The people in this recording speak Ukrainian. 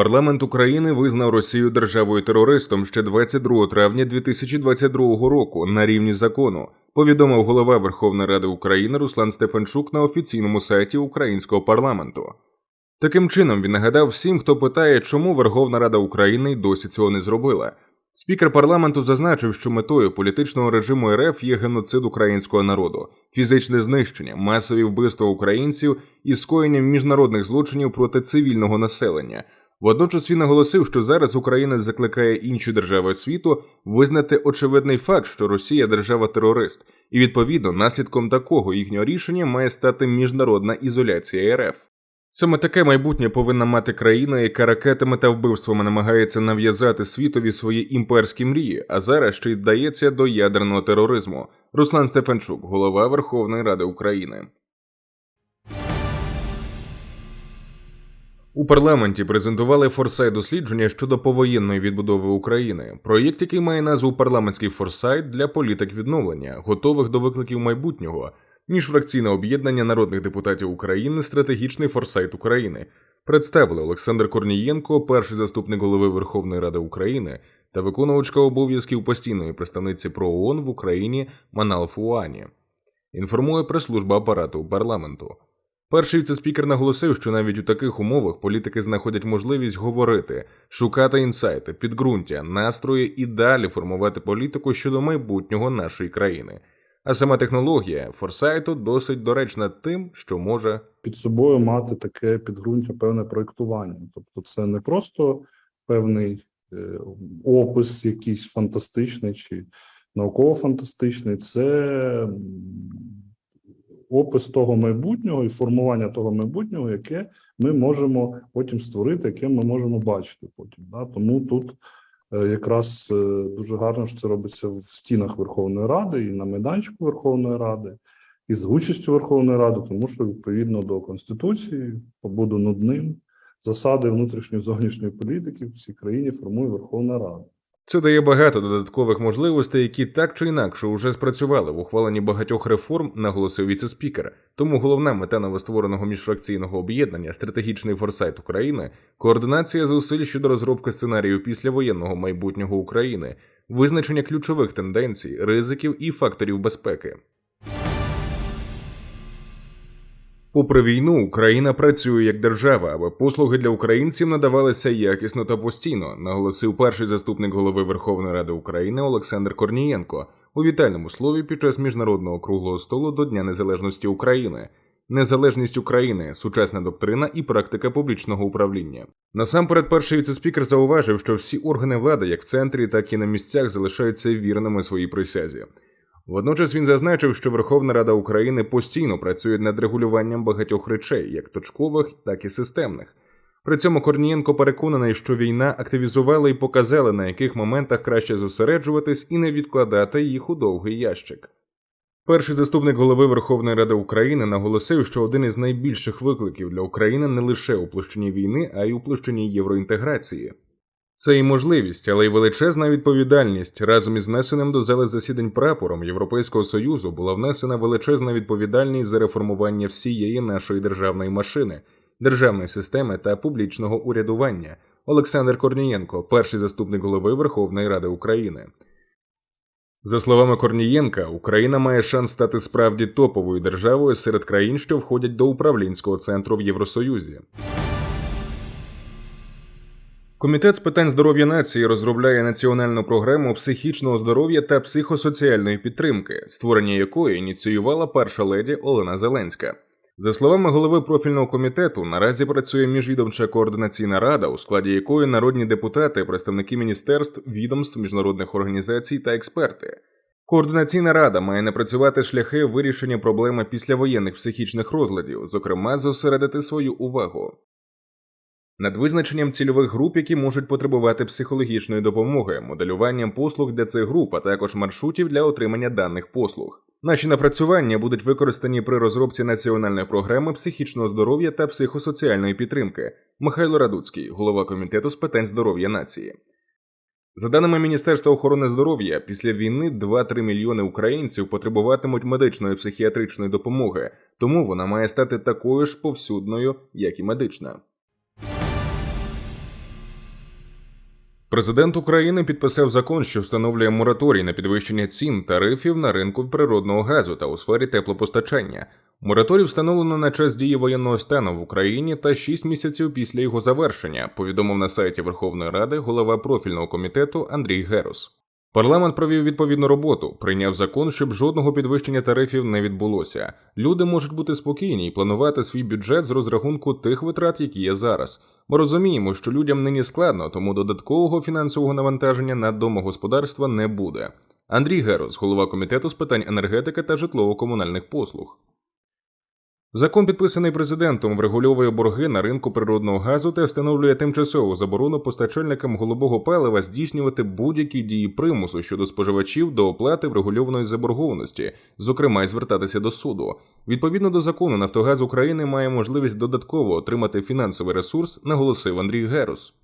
Парламент України визнав Росію державою терористом ще 22 травня 2022 року на рівні закону. Повідомив голова Верховної Ради України Руслан Стефанчук на офіційному сайті українського парламенту. Таким чином він нагадав всім, хто питає, чому Верховна Рада України й досі цього не зробила. Спікер парламенту зазначив, що метою політичного режиму РФ є геноцид українського народу, фізичне знищення, масові вбивства українців і скоєння міжнародних злочинів проти цивільного населення. Водночас він наголосив, що зараз Україна закликає інші держави світу визнати очевидний факт, що Росія держава-терорист, і відповідно наслідком такого їхнього рішення має стати міжнародна ізоляція РФ. Саме таке майбутнє повинна мати країна, яка ракетами та вбивствами намагається нав'язати світові свої імперські мрії, а зараз ще й вдається до ядерного тероризму. Руслан Стефанчук, голова Верховної Ради України. У парламенті презентували форсайт дослідження щодо повоєнної відбудови України. Проєкт, який має назву Парламентський форсайт для політик відновлення, готових до викликів майбутнього. Міжфракційне об'єднання народних депутатів України Стратегічний форсайт України представили Олександр Корнієнко, перший заступник голови Верховної Ради України та виконувачка обов'язків постійної представниці про ООН в Україні Манал Фуані. Інформує прес-служба апарату парламенту. Перший віце-спікер наголосив, що навіть у таких умовах політики знаходять можливість говорити, шукати інсайти, підґрунтя, настрої і далі формувати політику щодо майбутнього нашої країни. А сама технологія форсайту досить доречна тим, що може під собою мати таке підґрунтя, певне проєктування. Тобто, це не просто певний е, опис, якийсь фантастичний чи науково-фантастичний, це опис того майбутнього і формування того майбутнього, яке ми можемо потім створити, яке ми можемо бачити потім. Да? Тому тут е, якраз е, дуже гарно, що це робиться в стінах Верховної Ради і на майданчику Верховної Ради і з участю Верховної Ради, тому що відповідно до Конституції, побуду нудним, засади внутрішньої зовнішньої політики в цій країні формує Верховна Рада. Це дає багато додаткових можливостей, які так чи інакше вже спрацювали в ухваленні багатьох реформ, наголосив віце-спікер. Тому головна мета новоствореного міжфракційного об'єднання стратегічний форсайт України координація зусиль щодо розробки сценарію післявоєнного майбутнього України, визначення ключових тенденцій, ризиків і факторів безпеки. Попри війну, Україна працює як держава, аби послуги для українців надавалися якісно та постійно, наголосив перший заступник голови Верховної Ради України Олександр Корнієнко у вітальному слові під час міжнародного круглого столу до Дня Незалежності України. Незалежність України, сучасна доктрина і практика публічного управління. Насамперед, перший віцеспікер зауважив, що всі органи влади, як в центрі, так і на місцях, залишаються вірними своїй присязі. Водночас він зазначив, що Верховна Рада України постійно працює над регулюванням багатьох речей, як точкових, так і системних. При цьому Корнієнко переконаний, що війна активізувала і показала, на яких моментах краще зосереджуватись і не відкладати їх у довгий ящик. Перший заступник голови Верховної Ради України наголосив, що один із найбільших викликів для України не лише у площині війни, а й у площині євроінтеграції. Це і можливість, але й величезна відповідальність. Разом із внесеним до зали засідань прапором Європейського союзу була внесена величезна відповідальність за реформування всієї нашої державної машини, державної системи та публічного урядування. Олександр Корнієнко, перший заступник голови Верховної Ради України. За словами Корнієнка, Україна має шанс стати справді топовою державою серед країн, що входять до управлінського центру в Євросоюзі. Комітет з питань здоров'я нації розробляє національну програму психічного здоров'я та психосоціальної підтримки, створення якої ініціювала перша леді Олена Зеленська. За словами голови профільного комітету, наразі працює міжвідомча координаційна рада, у складі якої народні депутати, представники міністерств, відомств, міжнародних організацій та експерти. Координаційна рада має напрацювати шляхи вирішення проблеми післявоєнних психічних розладів, зокрема, зосередити свою увагу над визначенням цільових груп, які можуть потребувати психологічної допомоги, моделюванням послуг для цих груп, а також маршрутів для отримання даних послуг. Наші напрацювання будуть використані при розробці національної програми психічного здоров'я та психосоціальної підтримки. Михайло Радуцький, голова комітету з питань здоров'я нації. За даними Міністерства охорони здоров'я, після війни 2-3 мільйони українців потребуватимуть медичної психіатричної допомоги, тому вона має стати такою ж повсюдною, як і медична. Президент України підписав закон, що встановлює мораторій на підвищення цін тарифів на ринку природного газу та у сфері теплопостачання. Мораторій встановлено на час дії воєнного стану в Україні та 6 місяців після його завершення, повідомив на сайті Верховної Ради голова профільного комітету Андрій Герус. Парламент провів відповідну роботу, прийняв закон, щоб жодного підвищення тарифів не відбулося. Люди можуть бути спокійні і планувати свій бюджет з розрахунку тих витрат, які є зараз. Ми розуміємо, що людям нині складно, тому додаткового фінансового навантаження на домогосподарства не буде. Андрій Герос, голова комітету з питань енергетики та житлово-комунальних послуг. Закон, підписаний президентом, врегульовує борги на ринку природного газу та встановлює тимчасову заборону постачальникам голубого палива здійснювати будь-які дії примусу щодо споживачів до оплати врегульованої заборгованості, зокрема й звертатися до суду. Відповідно до закону, Нафтогаз України має можливість додатково отримати фінансовий ресурс, наголосив Андрій Герус.